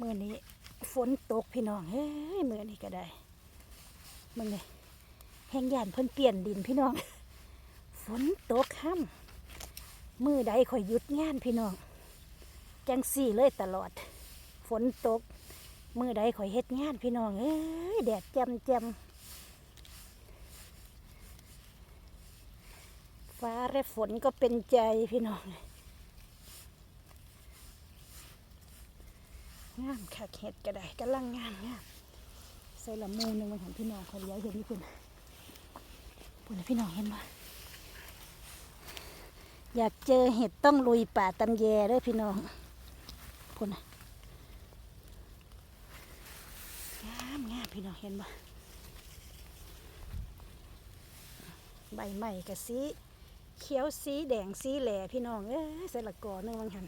มื่อนี้ฝนตกพี่น้องเฮ้ยมื่อนี้ก็ได้มึงเลยแห่งยานเพิ่นเปลี่ยนดินพี่น้อง ฝนตกค่ำมือใดข่อยหยุดงานพี่น้อง จังสี่เลยตลอด ฝนตก มือใดข่อยเฮ็ดงานพี่น้องเอ้ยแดดแจ่มแจ่มฟ้าและฝนก็เป็นใจพี่น้อง งามคักเห็ดก็ได้กำลังงามงามใส่ละมูหนึงมาหันพี่น้องเขาเลี้ยวเห็นนี่คุณคุณพี่น้องเห็นไหมอยากเจอเห็ดต้องลุยป่าตำแยเด้อพี่น้องพุ่นะงามงามพี่น้องเห็นบ่ใบไม้กับสีเขียวสีแดงสีแหล่พี่น้องเอ้ยใส่ละกอหนึงมาหัน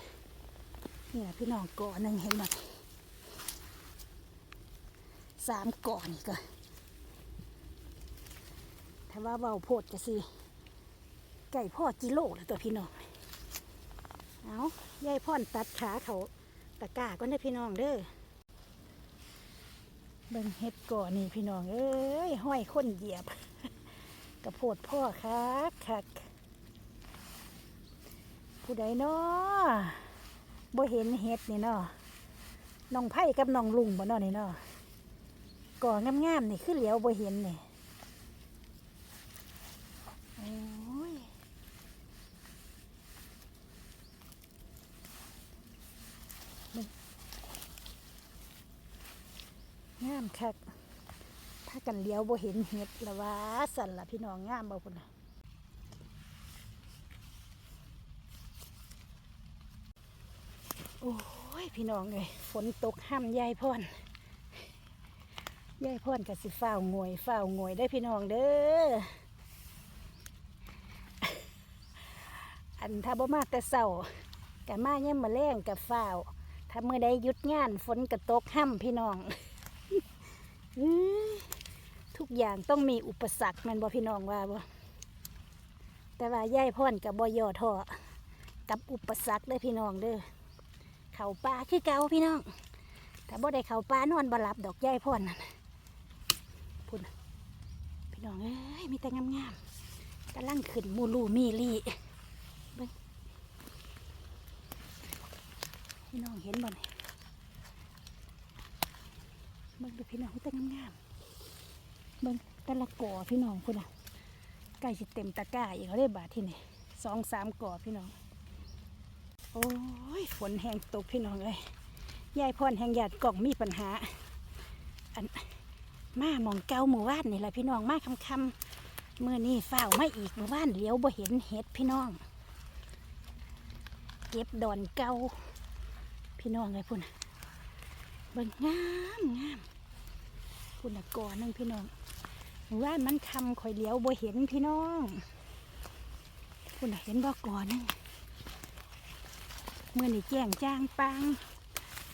นี่แหละพี่น้องกอหนึ่งเห็นบ่ สามก่อนนี่ก็ถ้าว่าเบาโพดก็สิไก่พ่อกิโลแล้วตัวพี่น้อง เอายายพ่อนตัดขาเขาตะกร้าก็ได้พี่น้องเด้อเบิ่งเฮ็ดก่อนนี่พี่น้อง เอ้ยห้อยคนเหยียบกระโพดพ่อคักคักผู้ใดเนาะบ่เห็นเฮ็ดนี่เนาะน้องไผ่กับน้องลุงบ่เนาะนี่เนาะ ก่องามๆนี่คือเหลียวบ่เห็นนี่โอ้ยมึงามคักถ้ากันเหลียวบ่เห็นเห็ดละว่าสั่นละพี่น้องงามบ่พุ่นน่ะโอ้ย พี่น้องเลยฝนตกห้ามยายพ่อน ยายพ่อนกับสิฝ้าวงวยฝ้าวงวยได้พี่น้องเด้อ อันถ้าบ่มาแต่เศร้ากับมาเนี่ยมมาแรงกับฝ้าวถ้าเมื่อใดหยุดงานฝนกระตกห้ำพี่น้องอทุกอย่างต้องมีอุปสรรคแมันบ่พี่น้องว่าบ่แต่ว่ายายพ่อนกับบ่ย่อท้อกับอุปสรรคเด้อพี่น้องเด้อเขาป่าคือเก่าพี่น้องถ้าบ่ได้เขาป่านอนบ่หลับดอกยายพ่อนนั่น พุ่นพี่น้องเอ้ยมีแต่งามๆกำลังขึ้นมูลูมีลีเบิ่งพี่น้องเห็นบ่เนี่ยเบิ่งดูพี่น้องแต่งามๆเบิ่งแต่ละก่อพี่น้องพุ่นอะใกล้สิเต็มตะกร้าอีกเขาได้บาทที่นี่สองสามก่อพี่น้อง โอ้ยฝนแห้งตกพี่น้องเลยยายพรแห่งหยาดกล่องมีปัญหา อัน มาหมองเกาหมู่บ้านนี่แหละพี่น้องมาคำคำเมื่อนี้ฝ้าวมาอีกหมู่บ้านเลี้ยวบ่เห็นเห็ดพี่น้อง เก็บดอนเกาพี่น้องเลยพุ่นะเบิ่งงามงามพุ่นะก่อหนึงพี่น้องหมู่บ้านมันคำข่อยเลี้ยวบ่เห็นพี่น้องพุ่นะเห็นบ่ก่อหนึงเมื่อนี้แจ้งจ้างปาง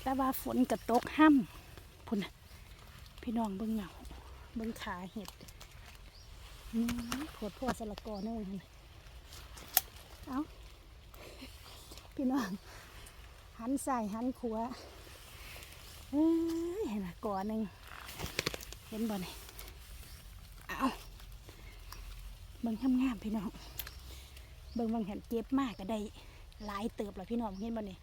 แต่ว่าฝนกระตกห้ำพุ่นนะ พี่น้องเบิ่งเหงาเบิ่งขาเห็ดอืมโผดพ่อสละกอเนั่นเอาพี่น้อง หันใส่หันขัวเอ้ยเห็นไหมกอหนึ่งเห็นบ่เนี่ยเอาเบิ่งงามๆพี่น้อง เบิ่งบางเห็นเจ็บมากก็ได้หลายเติบแล้วพี่น้องเห็นบ่เนี่ย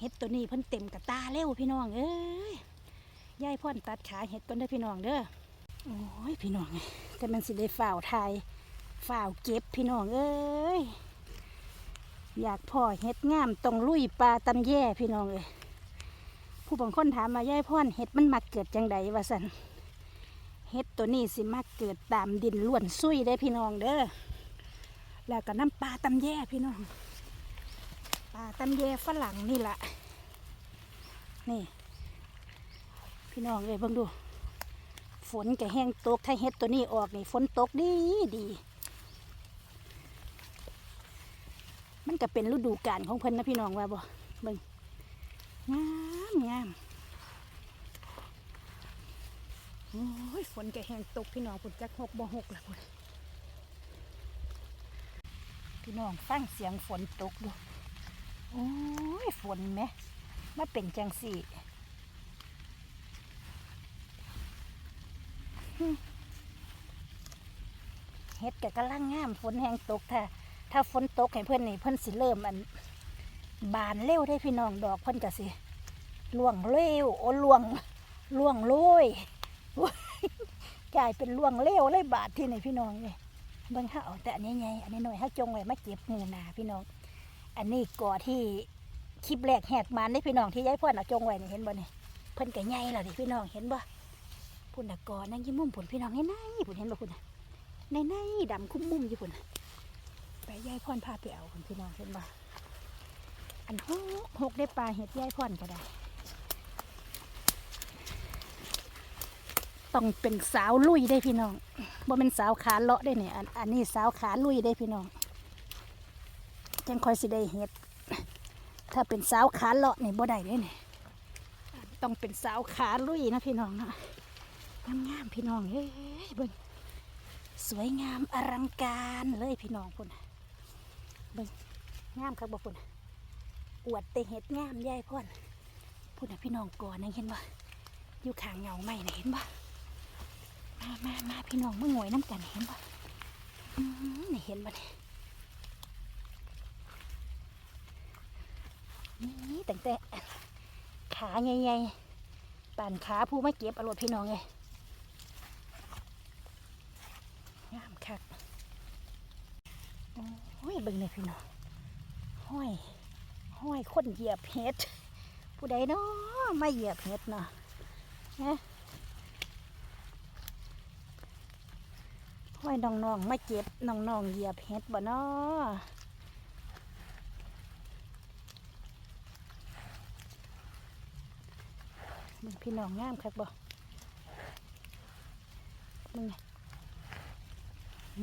เห็ดตัวนี้เพิ่นเต็มกระตาแล้วพี่น้องเอ้ย ยายพ่อนตัดขาเห็ดก่อนเด้อพี่น้องเด้อโอ้ยพี่น้องแต่มันสิได้ฝ่าวไทยฝ่าวเก็บพี่น้องเอ้ยอยากพ่อเห็ดงามต้องลุยปลาตำแย่พี่น้องเอ้ยผู้บางคนถามมายายพ่อนเห็ดมันมักเกิดจังใดวะสันเห็ดตัวนี้สิมักเกิดตามดินล้วนซุยได้พี่น้องเด้อแล้วก็น้ำปลาตำแย่พี่น้องปลาตำแย่ฝรั่งนี่แหละนี่ พี่น้องเอ้ยเบิ่งดู ฝนก็แห้งตกถ้าเฮ็ดตัวนี้ออกนี่ฝนตกดีดี มันก็เป็นฤดูกาลของเพิ่นนะพี่น้องว่าบ่เบิ่งงามงามโอ้ยฝนก็แห้งตกพี่น้องพุ่นจักหกบ่หกละพุ่นพี่น้องฟังเสียงฝนตกดูโอ้ยฝนไหมมาเป็นจังสี่ เฮ็ดก็กำลังงามฝนแห้งตกถ้าถ้าฝนตกให้เพิ่อนนี่เพิ่อนสิเริ่มอันบานเร็วได้พี่น้องดอกเพิ่อนก็สิล่วงเร็วโอ้ล่วงล่วงโรยกลายเป็นล่วงเร็วเลยบาดที่นี่พี่น้องเลยเบิ่งเฮาเอาแต่อันนี้ไงอันนี้หน่อยเฮาจงไว้มาเก็บมือหนาพี่น้อง อันนี้ก่อที่คลิปแรกแหกมันได้พี่น้องที่ยายพ่อนเอาจงไว้นี่เห็นบ่นี่เพิ่นก็ใหญ่แล้วดิพี่น้องเห็นบ่ พุ่นน่ะกอนั่งยิ้มมุมพุ่นพี่น้องในในพุ่นเห็นบ่พุ่นะในในดำคุ้มมุมอยู่พุ่นไปยายพ่อนพาไปเอาพุ่นพี่น้องเห็นบ่อันหกหกได้ปลาเห็ดยายพ่อนก็ได้ ต้องเป็นสาวลุยได้พี่น้องบ่เป็นสาวขาเลาะได้เนี่ยอันอันนี้สาวขาลุยได้พี่น้องจังคอยสิได้เฮ็ด ถ้าเป็นสาวขาเลาะนี่บ่ได้เด้เนี่ยต้องเป็นสาวขาลุยนะพี่น้องนะ งามๆพี่น้องเฮ้ยเบิ่งสวยงามอลังการเลยพี่น้องพุ่นเบิ่งงามครับบ่พุ่นอวดแต่เฮ็ดงามยายพ่อนพุ่นนะพี่น้องก่อนนะเห็นบ่อยู่ข้างเงาไม้น่ะเห็นบ่มามามาพี่น้องมาหงวยน้ำกันเห็นปะอืมนี่เห็นปะเนี่ยนี่ตั้งแต่ขาใหญ่ๆปั่นขาผู้ไม่เก็บอารมณ์พี่น้องเลยงามคัก โอ้ยเบิ่งเลยพี่น้องห้อยห้อยคนเหยียบเห็ด ผู้ใดเนาะมาเหยียบเห็ดเนาะนะห้อยน้องๆมาเจ็บน้องๆเหยียบเห็ดบ่เนอมึงพี่น้องงามครับบ่มึงไงอื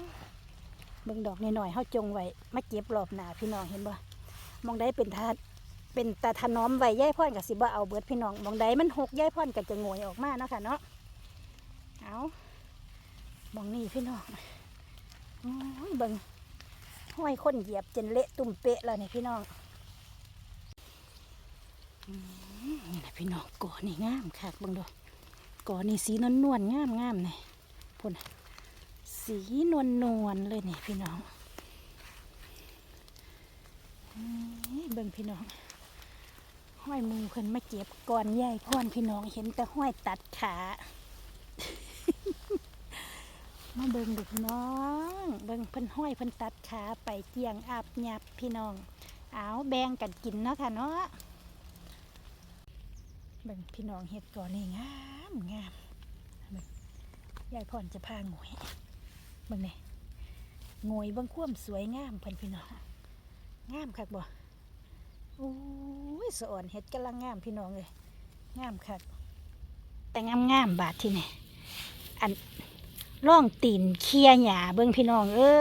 ม เบิ่งดอกหน่อยๆเฮาจงไว้มาเก็บรอบหน้าพี่น้องเห็นบ่มองได้เป็นทาเป็นตาถนอมไว้ย่ายพ่อนกับสิบ่เอาเบิดพี่น้องมองใดมันหกย่ายพ่อนก็จะโงยออกมาเนาะค่ะเนาะเอามองนี่พี่น้องโอ้ยเบิงห้อยคนเหยียบจนเละตุ่มเปะแล้วนี่พี่น้องนี่นะพี่น้องก่อนี่งามคักเบังดูก่อนี่สีนวลๆงามงามๆนี่พุ่น สีนวลนวลเลยนี่พี่น้องนี่เบิ่งพี่น้อง ห้อยมือเพิ่นมาเก็บก่อนใหญ่พ่อนพี่น้องเห็นแต่ห้อยตัดขา มาเบิ่งดูพี่น้อง เบิ่งเพิ่นห้อยเพิ่นตัดขาไปเกี่ยงอาบหยับพี่น้อง เอาแบ่งกันกินเนาะค่ะเนาะเบิ่งพี่น้องเฮ็ดก่อนนี่งามงามยายพรจะพาหงวย เบิ่งนี่งวยเบิ่งความสวยงามเพิ่นพี่น้องงามคักบ่โอ้ยสะอ่อนเฮ็ดกำลังงามพี่น้องเลยงามคักแต่งามงามบาดที่นี่อันล่องตีนเคลียหยาเบิ่งพี่น้องเอ้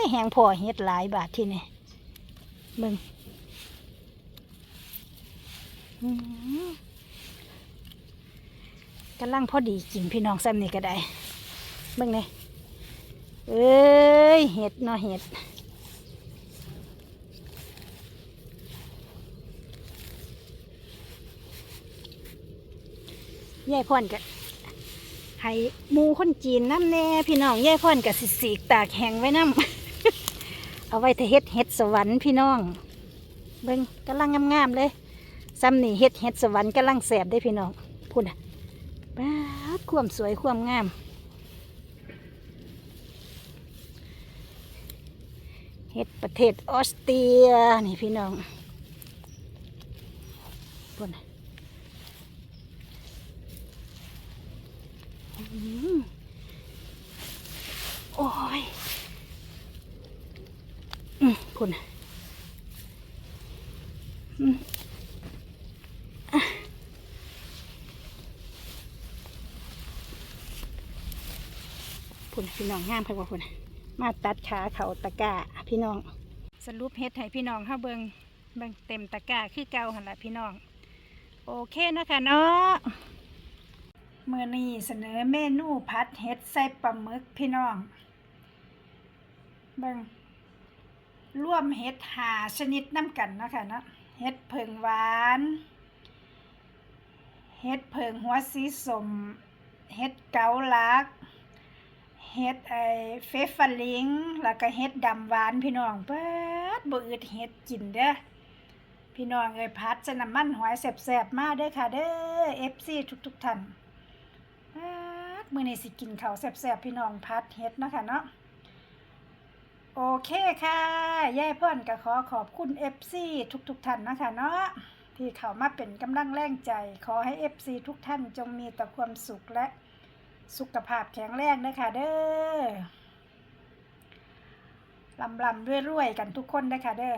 ยแหงพอเฮ็ดหลายบาทที่นี่เบิ่งอื้อหือกำลังพอดีกินพี่น้องซ้ำนี่ก็ได้เบิ่งนี่ เอ้ย เห็ดเนาะเห็ดยายพ่อนก็ให้มูคนจีนน้ำแน่พี่น้องย่ายพ่อนกับสิสีกตากแห้งไว้น้ำเอาไว้ถ้าเฮ็ดเฮ็ดสวรรค์พี่น้อง เบิ่งกำลังงามๆเลยซ้ำนี่เฮ็ดเฮ็ดสวรรค์กำลังแสบได้พี่น้องพูดอะป้าความสวยความงาม เฮ็ดประเทศออสเตรียนี่พี่น้องพูดอะโอ้ยอืมคุณน่ะอืมอะพุ่นพี่น้องงามครับว่าพุ่นมาตัดขาเขาตะกา พี่น้อง สรุปเฮ็ดให้พี่น้องเฮาเบิงเบิงเต็มตะกร้าคือเก่าหั่นละพี่น้อง โอเคนะคะเนาะเมื่อนี้เสนอเมนูผัดเห็ดใส่ปลาหมึกพี่น้องเบิ่งร่วมเห็ดหาชนิดน้ำกันนะคะเนาะเห็ดเผิงหวานเห็ดเผิงหัวสีสมเฮ็ดเกาลัก เฮ็ดไอ้เฟฟฟลิงแล้วก็เฮ็ดดำหวานพี่น้องเบิดบ่อึดเฮ็ดกินเด้อพี่น้องเอ้ยพัดใส่น้ำมันหอยแซ่บๆมาเด้อค่ะเด้อ FC ทุกๆท่านมื้อนี้สิกินข้าวแซ่บๆพี่น้องพัดเฮ็ดเนาะค่ะเนาะโอเคค่ะยายพ่อนก็ขอขอบคุณ FC ทุกๆท่านนะคะเนาะที่เข้ามาเป็นกำลังแรงใจ ขอให้ FC ทุกท่านจงมีแต่ความสุขและ สุขภาพแข็งแรงนะคะเด้อลำลำๆรวยๆกันทุกคนนะคะเด้อ